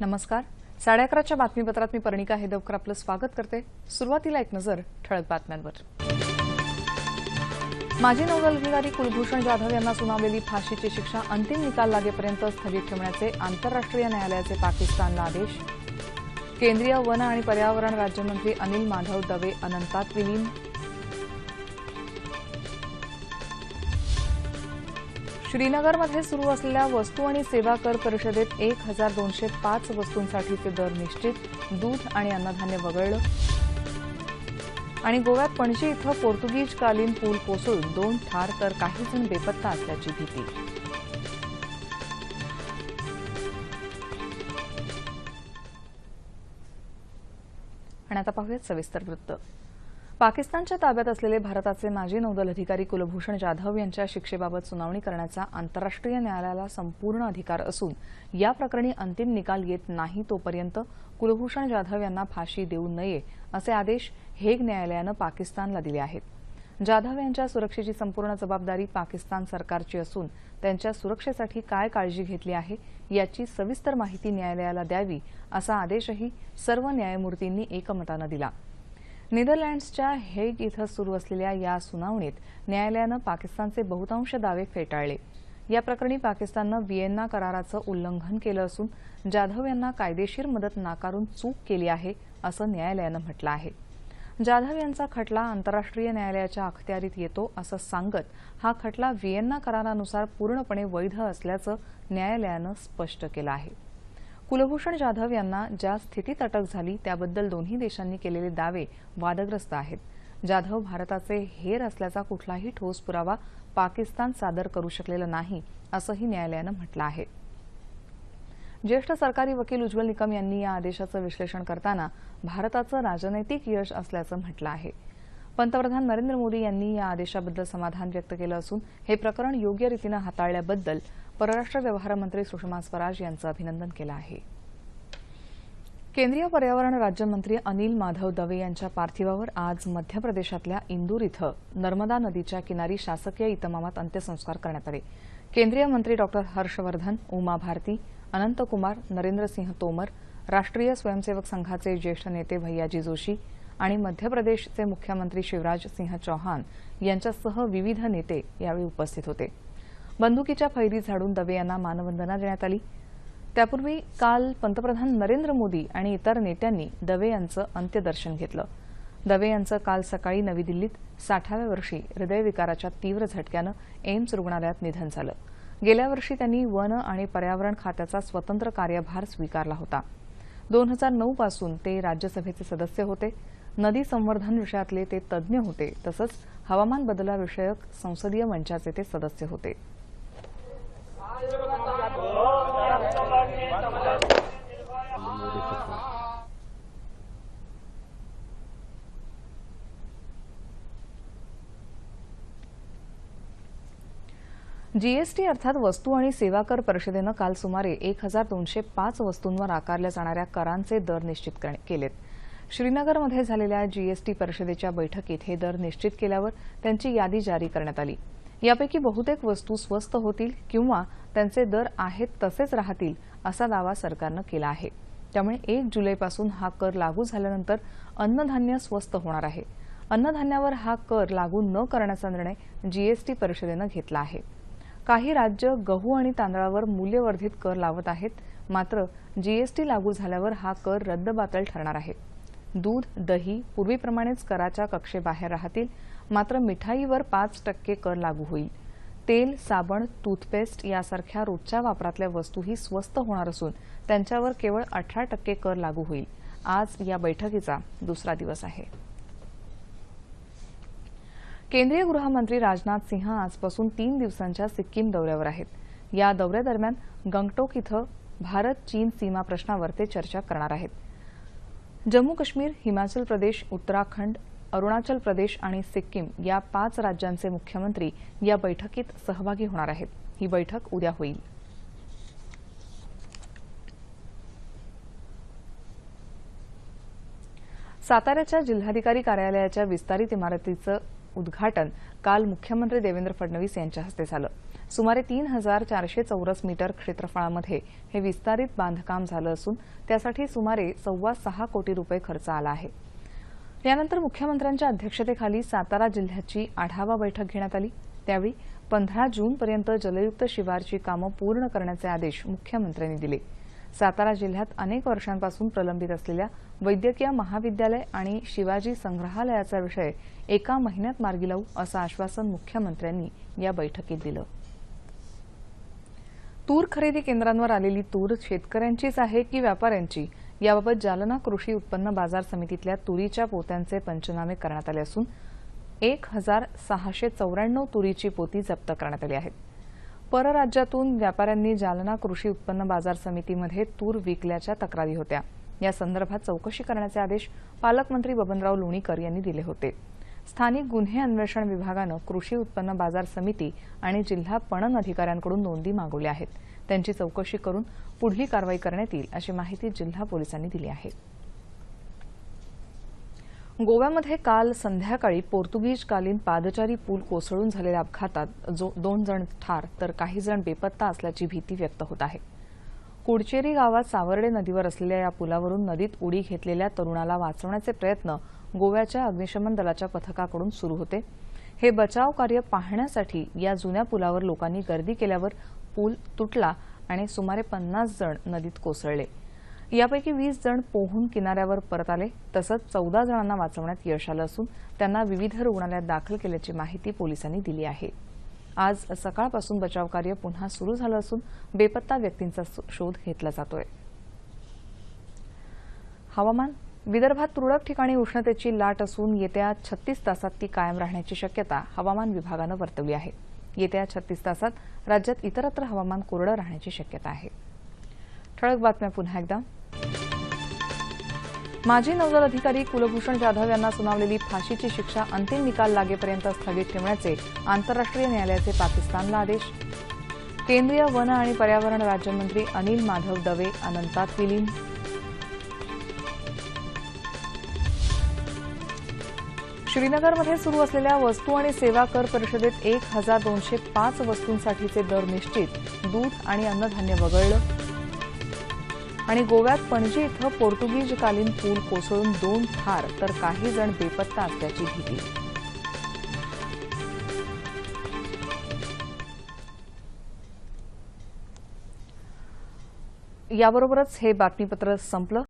नमस्कार. साडे अकराच्या बातमीपत्रात मी पर्णिका हेदवकर आपलं स्वागत करते. सुरुवातीला एक नजर ठळक बातम्यांवर. माजी नौदल अधिकारी कुलभूषण जाधव यांना सुनावलेली फाशीची शिक्षा अंतिम निकाल लागेपर्यंत स्थगित ठेवण्याचे आंतरराष्ट्रीय न्यायालयाचे पाकिस्तानला आदेश. केंद्रीय वन आणि पर्यावरण राज्यमंत्री अनिल माधव दवे अनंतात विलीन. श्रीनगरमध्ये सुरू असलेल्या वस्तू आणि सेवा कर परिषदेत एक हजार दोनशे पाच वस्तूंसाठीचे दर निश्चित. दूध आणि अन्नधान्य वगळलं. आणि गोव्यात पणजी इथं पोर्तुगीजकालीन पूल कोसळून दोन ठार तर काही जण बेपत्ता असल्याची भीती. आणि आता पाहूयात सविस्तर वृत्त. पाकिस्तानच्या ताब्यात असलेले भारताचे माजी नौदल अधिकारी कुलभूषण जाधव यांच्या शिक्षेबाबत सुनावणी करण्याचा आंतरराष्ट्रीय न्यायालयाला संपूर्ण अधिकार असून या प्रकरणी अंतिम निकाल येत नाही तोपर्यंत कुलभूषण जाधव यांना फाशी देऊ नये असे आदेश हेग न्यायालयानं पाकिस्तानला दिले आहेत. जाधव यांच्या सुरक्षेची संपूर्ण जबाबदारी पाकिस्तान सरकारची असून त्यांच्या सुरक्षेसाठी काय काळजी घेतली आहे याची सविस्तर माहिती न्यायालयाला द्यावी असा आदेशही सर्व न्यायमूर्तींनी एकमतानं दिला. नेदरलँड्सच्या हेग इथं सुरू असलेल्या या सुनावणीत न्यायालयानं पाकिस्तानचे बहुतांश दावे फेटाळले. या प्रकरणी पाकिस्ताननं व्हिएन्ना कराराचं उल्लंघन केलं असून जाधव यांना कायदेशीर मदत नाकारून चूक केली आहे असं न्यायालयानं म्हटलं आहे. जाधव यांचा खटला आंतरराष्ट्रीय न्यायालयाच्या अखत्यारीत येतो असं सांगत हा खटला व्हिएन्ना करारानुसार पूर्णपणे वैध असल्याचं न्यायालयानं स्पष्ट केलं आहे. कुलभूषण जाधव यांना ज्या स्थितीत अटक झाली त्याबद्दल दोन्ही देशांनी केलेले दावे वादग्रस्त आहेत. जाधव भारताचे हेर असल्याचा कुठलाही ठोस पुरावा पाकिस्तान सादर करू शकलेला नाही असंही न्यायालयानं म्हटलं आहे. ज्येष्ठ सरकारी वकील उज्ज्वल निकम यांनी या आदेशाचं विश्लेषण करताना भारताचं राजनैतिक यश असल्याचं म्हटलं आहे. पंतप्रधान नरेंद्र मोदी यांनी या आदेशाबद्दल समाधान व्यक्त केलं असून हे प्रकरण योग्य रीतीनं हाताळल्याबद्दल परराष्ट्र व्यवहार मंत्री सुषमा स्वराज यांचं अभिनंदन केलं आहे. केंद्रीय पर्यावरण राज्यमंत्री अनिल माधव दवे यांच्या पार्थिवावर आज मध्य प्रदेशातल्या इंदूर इथं नर्मदा नदीच्या किनारी शासकीय इतमामात अंत्यसंस्कार करण्यात आले. केंद्रीय मंत्री डॉक्टर हर्षवर्धन उमा भारती अनंतकुमार नरेंद्रसिंह तोमर राष्ट्रीय स्वयंसेवक संघाचे ज्येष्ठ नेते भैयाजी जोशी आणि मध्य प्रदेशचे मुख्यमंत्री शिवराज सिंह चौहान यांच्यासह विविध नेते यावेळी उपस्थित होते. बंदुकीच्या फैरी झाडून दवे यांना मानवंदना देण्यात आली. त्यापूर्वी काल पंतप्रधान नरेंद्र मोदी आणि इतर नेत्यांनी दवे यांचं अंत्यदर्शन घेतलं. दवे यांचं काल सकाळी नवी दिल्लीत साठाव्या वर्षी हृदयविकाराच्या तीव्र झटक्यानं एम्स रुग्णालयात निधन झालं. गेल्या वर्षी त्यांनी वन आणि पर्यावरण खात्याचा स्वतंत्र कार्यभार स्वीकारला होता. दोन हजार नऊ पासून ते राज्यसभेचे सदस्य होते. नदी संवर्धन विषयातले ते तज्ज्ञ होते. तसंच हवामान बदलाविषयक संसदीय मंचाचे ते सदस्य होते. जीएसटी अर्थात वस्तू आणि सेवा कर परिषदेनं काल सुमारे एक हजार दोनशे पाच वस्तूंवर आकारल्या जाणाऱ्या करांचे दर निश्चित केलेत. श्रीनगरमध्ये झालेल्या जीएसटी परिषदेच्या बैठकीत हे दर निश्चित केल्यावर त्यांची यादी जारी करण्यात आली. यापैकी बहुतेक वस्तू स्वस्त होतील किंवा त्यांचे दर आहेत तसेच राहतील असा दावा सरकारनं केला आहे. त्यामुळे एक जुलैपासून हा कर लागू झाल्यानंतर अन्नधान्य स्वस्त होणार आहे. अन्नधान्यावर हा कर लागू न करण्याचा निर्णय जीएसटी परिषदेनं घेतला आहे. काही राज्य गहू आणि तांदळावर मूल्यवर्धित कर लावत आहेत मात्र जीएसटी लागू झाल्यावर हा कर रद्दबातल ठरणार आहे. दूध दही पूर्वीप्रमाणेच कराच्या कक्षेबाहेर राहतील. मात्र मिठाईवर पाच टक्के कर लागू होईल. तेल साबण टूथपेस्ट यासारख्या रोजच्या वापरातल्या वस्तूही स्वस्त होणार असून त्यांच्यावर केवळ अठरा टक्के कर लागू होईल. आज या बैठकीचा दुसरा दिवस आहे. केंद्रीय गृहमंत्री राजनाथ सिंह आजपासून तीन दिवसांच्या सिक्कीम दौऱ्यावर आहेत. या दौऱ्यादरम्यान गंगटोक इथं भारत चीन सीमा प्रश्नावर ते चर्चा करणार आहेत. जम्मू काश्मीर हिमाचल प्रदेश उत्तराखंड अरुणाचल प्रदेश आणि सिक्कीम या पाच राज्यांचे मुख्यमंत्री या बैठकीत सहभागी होणार आहेत. ही बैठक उद्या होईल. साताऱ्याच्या जिल्हाधिकारी कार्यालयाच्या विस्तारित इमारतीचं उद्घाटन काल मुख्यमंत्री देवेंद्र फडणवीस यांच्या हस्ते झालं. सुमारे तीन हजार चारशे चौरस मीटर क्षेत्रफळामध्ये हे विस्तारित बांधकाम झालं असून त्यासाठी सुमारे सव्वा सहा कोटी रुपये खर्च आला आहे. यानंतर मुख्यमंत्र्यांच्या अध्यक्षतेखाली सातारा जिल्ह्याची आढावा बैठक घेण्यात आली. त्यावेळी पंधरा जूनपर्यंत जलयुक्त शिवारची कामं पूर्ण करण्याचे आदेश मुख्यमंत्र्यांनी दिले. सातारा जिल्ह्यात अनेक वर्षांपासून प्रलंबित असलेल्या वैद्यकीय महाविद्यालय आणि शिवाजी संग्रहालयाचा विषय एका महिन्यात मार्गी लावू असं आश्वासन मुख्यमंत्र्यांनी या बैठकीत दिलं. तूर खरेदी केंद्रांवर आलेली तूर शेतकऱ्यांचीच आहे की व्यापाऱ्यांची? याबाबत जालना कृषी उत्पन्न बाजार समितीतल्या तुरीच्या पोत्यांचे पंचनामे करण्यात आले असून एक हजार सहाशे चौऱ्याण्णव तुरीची पोती जप्त करण्यात आली आहेत. परराज्यातून व्यापाऱ्यांनी जालना कृषी उत्पन्न बाजार समितीमध्ये तूर विकल्याच्या तक्रारी होत्या. या संदर्भात चौकशी करण्याचे आदेश पालकमंत्री बबनराव लोणीकर यांनी दिले होते. स्थानिक गुन्हे अन्वेषण विभागानं कृषी उत्पन्न बाजार समिती आणि जिल्हा पणन अधिकाऱ्यांकडून नोंदी मागवल्या आहेत. त्यांची चौकशी करून पुढली कारवाई करण्यात येईल अशी माहिती जिल्हा पोलिसांनी दिली आहे. गोव्यामध्ये काल संध्याकाळी पोर्तुगीजकालीन पादचारी पूल कोसळून झालेल्या अपघातात जो दोन जण ठार तर काही जण बेपत्ता असल्याची भीती व्यक्त होत आहे. कुडचेरी गावात सावर्डे नदीवर असलेल्या या पुलावरून नदीत उडी घेतलेल्या तरुणाला वाचवण्याचे प्रयत्न गोव्याच्या अग्निशमन दलाच्या पथकाकडून सुरू होते. हे बचाव कार्य पाहण्यासाठी या जुन्या पुलावर लोकांनी गर्दी केल्यावर पूल तुटला आणि सुमारे पन्नास जण नदीत कोसळले. यापैकी वीस जण पोहून किनाऱ्यावर परत आले. तसंच चौदा जणांना वाचवण्यात यश आलं असून त्यांना विविध रुग्णालयात दाखल केल्याची माहिती पोलिसांनी दिली आहे. आज सकाळपासून बचाव कार्य पुन्हा सुरू झालं असून बेपत्ता व्यक्तींचा शोध घेतला जातोय. हवामान विदर्भात तुरळक ठिकाणी उष्णतेची लाट असून येत्या छत्तीस तासात ती कायम राहण्याची शक्यता हवामान विभागानं वर्तवली आहे. येत्या छत्तीस तासात राज्यात इतरत्र हवामान कोरडं राहण्याची शक्यता आहे. ठळक बातम्या पुन्हा एकदा. माजी नौदल अधिकारी कुलभूषण जाधव यांना सुनावलेली फाशीची शिक्षा अंतिम निकाल लागेपर्यंत स्थगित ठेवण्याचे आंतरराष्ट्रीय न्यायालयाचे पाकिस्तानला आदेश. केंद्रीय वन आणि पर्यावरण राज्यमंत्री अनिल माधव दवे अनंतात विलीन. श्रीनगरमध्ये सुरू असलेल्या वस्तू आणि सेवा कर परिषदेत एक हजार दोनशे पाच वस्तूंसाठीचे दर निश्चित दूध आणि अन्नधान्य वगळलं. आणि गोव्यात पणजी इथं पोर्तुगीजकालीन पूल कोसळून दोन ठार तर काही जण बेपत्ता असल्याची भीती. याबरोबरच हे बातमीपत्र संपलं.